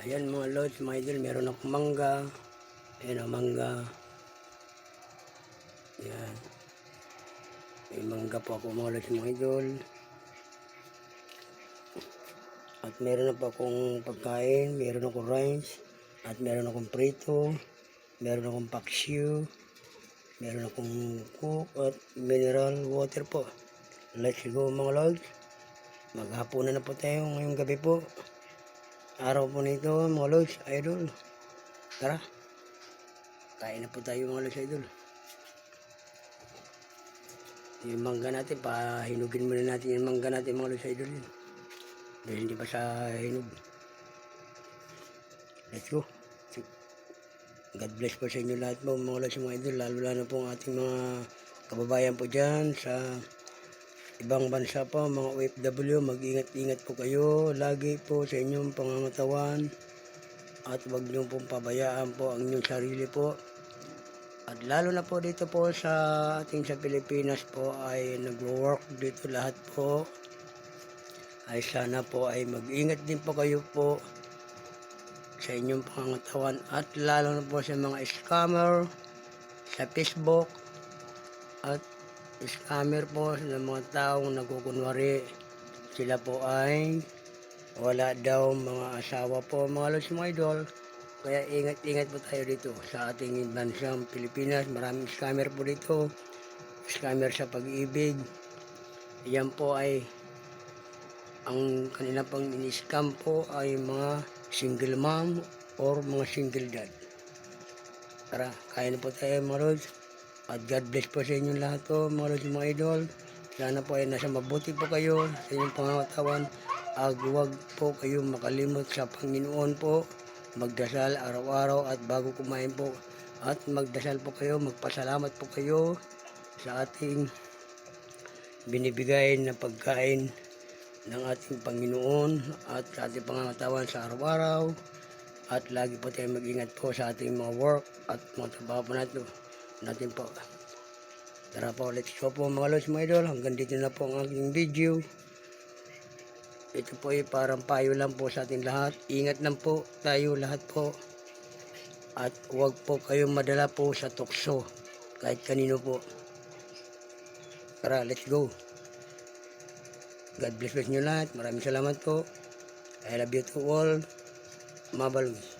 Ayan mga lods, mga idol, meron akong mangga. Ayan ang mangga. Ayan. May mangga po ako mga lods, mga idol. At meron na po akong pagkain, meron akong rice, at meron akong prito, meron akong paksiw, meron akong cook at mineral water po. Let's go mga lods. Maghapunan na po tayo ngayong gabi po. Araw po nito mga lods, idol. Tara. Kain na po tayo mga lods, idol. Yung mangga natin, pahinugin muna natin yung mangga natin mga lods, idol. Dahil hindi pa sa hinog. Let's go. God bless po sa inyo lahat mga lods, mga idol. Lalo lalo po ang ating mga kababayan po dyan sa ibang bansa po, mga OFW, mag-ingat-ingat po kayo lagi po sa inyong pangangatawan at huwag niyo pong pabayaan po ang inyong sarili po. At lalo na po dito po sa ating sa Pilipinas po ay nag-work dito lahat po. Ay sana po ay mag-ingat din po kayo po sa inyong pangangatawan at lalo na po sa mga scammer sa Facebook at scammer po ng mga taong nagkukunwari sila po ay wala daw mga asawa po mga lods mga idol. Kaya ingat-ingat po tayo dito sa ating bansang Pilipinas. Maraming scammer po dito. Scammer sa pag-ibig. Yan po ay ang kanila pang ini-scam po ay mga single mom or mga single dad. Tara kaya na po tayo mga lods at God bless po sa inyong lahat po, mga lods, mga idol. Sana po ay nasa mabuti po kayo sa inyong pangangatawan. At huwag po kayong makalimot sa Panginoon po. Magdasal araw-araw at bago kumain po. At magdasal po kayo, magpasalamat po kayo sa ating binibigay na pagkain ng ating Panginoon at sa ating pangangatawan sa araw-araw. At lagi po tayo mag-ingat po sa ating mga work at mga trabaho po natin natin po. Tara po, let's go po mga lods mga idol. Hanggang dito na po ang aking video. Ito po ay parang payo lang po sa ating lahat. Ingat lang po tayo lahat po. At huwag po kayong madala po sa tukso. Kahit kanino po. Tara, let's go. God bless us nyo lahat. Maraming salamat po. I love you to all. Mabalwi.